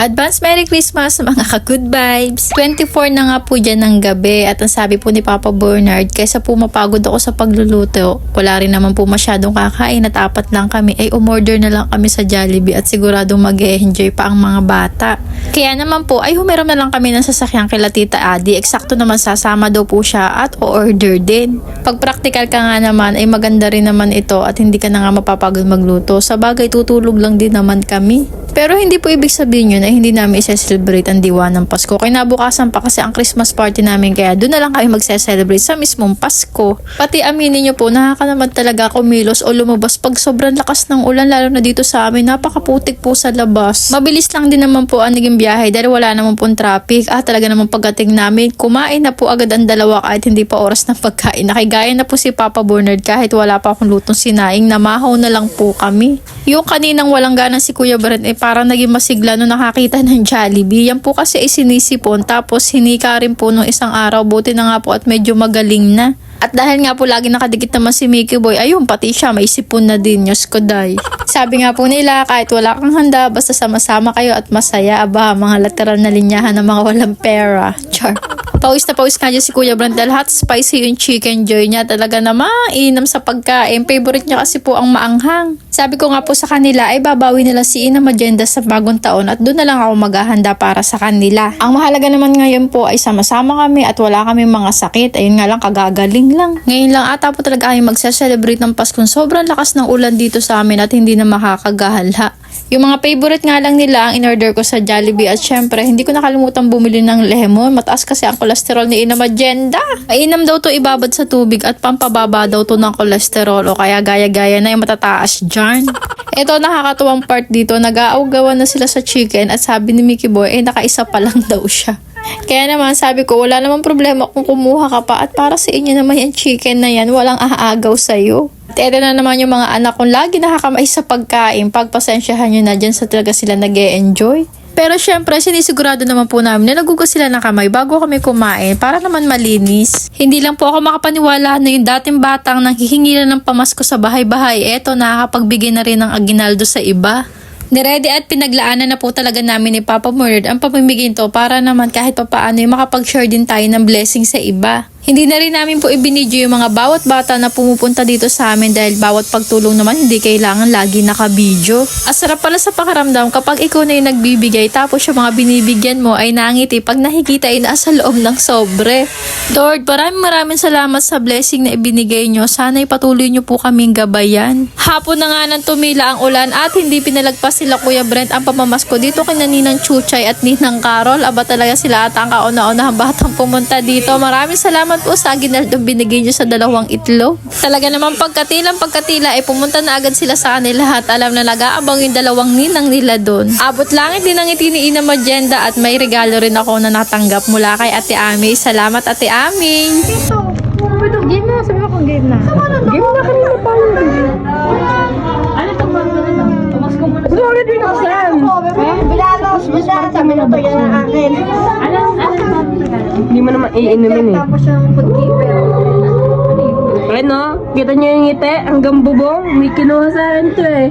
Advance Merry Christmas mga ka-good vibes. 24 na nga po dyan ng gabi at ang sabi po ni Papa Bernard, kaysa po mapagod ako sa pagluluto, wala rin naman po masyadong kakain at apat lang kami, ay umorder na lang kami sa Jollibee at siguradong mag enjoy pa ang mga bata. Kaya naman po ay humiram na lang kami ng sasakyan kila Tita Adi. Eksakto naman sasama daw po siya at o-order din. Pag practical ka nga naman ay maganda rin naman ito at hindi ka na nga mapapagod magluto. Sa bagay tutulog lang din naman kami. Pero hindi po ibig sabihin yun ay hindi namin isa-celebrate ang diwa ng Pasko. Kinabukasan pa kasi ang Christmas party namin kaya doon na lang kami magse-celebrate sa mismong Pasko. Pati aminin nyo po, nakaka naman talaga kumilos o lumabas pag sobrang lakas ng ulan lalo na dito sa amin. Napakaputik po sa labas. Mabilis lang din naman po ang naging biyahe dahil wala naman pong traffic. Ah, talaga naman pagdating namin, kumain na po agad ang dalawa kahit hindi pa oras ng pagkain. Nakigaya na po si Papa Bernard kahit wala pa akong lutong sinaing, namahaw na lang po kami. Yung kaninang walang gana si Kuya Brent eh parang naging masigla nung nakakita ng Jollibee. Yan po kasi ay sinisipon tapos hinika rin po nung isang araw. Buti na nga po at medyo magaling na. At dahil nga po lagi nakadikit naman si Mickey Boy, ayun pati siya may sipon na din, Diyos ko. Sabi nga po nila, kahit wala kang handa, basta sama-sama kayo at masaya, aba, mga lateral na linyahan ng mga walang pera. Char. Pawis na pawis dyan si Kuya Brand hot spicy yung chicken joy niya. Talaga na mainam sa pagkain. Favorite niya kasi po ang maanghang. Sabi ko nga po sa kanila ay babawi nila si Ina Magenda sa bagong taon at doon na lang ako maghahanda para sa kanila. Ang mahalaga naman ngayon po ay sama-sama kami at wala kami mga sakit. Ayun nga lang, kagagaling lang. Ngayon lang ata po talaga kami magsa-celebrate ng Paskong sobrang lakas ng ulan dito sa amin at hindi na makakagahala. Yung mga favorite nga lang nila ang in-order ko sa Jollibee at syempre hindi ko nakalimutan bumili ng lemon. Mataas kasi ang kolesterol ni Ina Magenda. Mainam daw to ibabad sa tubig at pampababa daw to ng kolesterol o kaya gaya-gaya na yung matataas dyan. Ito nakakatuwang part dito, nag-aawgawan na sila sa chicken at sabi ni Mickey Boy eh nakaisa pa lang daw siya. Kaya naman sabi ko wala namang problema kung kumuha ka pa at para sa inyo naman yung chicken na yan walang aagaw sa'yo. At ito na naman yung mga anak kong lagi nakakamay sa pagkain. Pagpasensyahan nyo na dyan sa talaga sila nag enjoy Pero syempre, sinisigurado naman po namin na nagugas sila ng kamay bago kami kumain para naman malinis. Hindi lang po ako makapaniwala na yung dating batang nang hihingi na ng pamasko sa bahay-bahay, eto nakakapagbigay na rin ng aginaldo sa iba. Niredy at pinaglaanan na po talaga namin ni Papa Murd ang pamimigay to para naman kahit pa paano yung makapag-share din tayo ng blessing sa iba. Hindi na rin namin po ibinidyo yung mga bawat bata na pumupunta dito sa amin dahil bawat pagtulong naman hindi kailangan lagi nakabidyo. Asarap pala sa pakaramdam kapag ikaw na yung nagbibigay tapos yung mga binibigyan mo ay nangiti pag nakikita ay nasa loob ng sobre. Lord, maraming maraming salamat sa blessing na ibinigay nyo. Sana'y patuloy nyo po kaming gabayan. Hapon na nga nang tumila ang ulan at hindi pinalagpas sila Kuya Brent ang pamamasko dito kina Ninang Chuchay at Ninang Carol. Aba talaga sila at ang kauna-unahang batang pumunta dito. Maraming salamat po sa aginaldong binigay nyo sa dalawang itlog. Talaga naman pagkatilang pagkatila ay pumunta na agad sila sa kanila at alam na nag-aabang yung dalawang ninang nila doon. Abot langit din ang ngiti ni Ina Magenda at may regalo rin ako na natanggap mula kay Ate Ami. Salamat Ate Ami! Game na, sabi ko game na. Game na kanina pa Ano ito ba? Tumas ko muna. Sorry din ako, Sam. Bilalos, basta sabi na to yan ang akin. Hindi mo naman iinumin eh. Tapos yung foodkeeper. Ano? Kita niyo yung ngiti? Hanggang bubong? May kinuha sa akin to eh.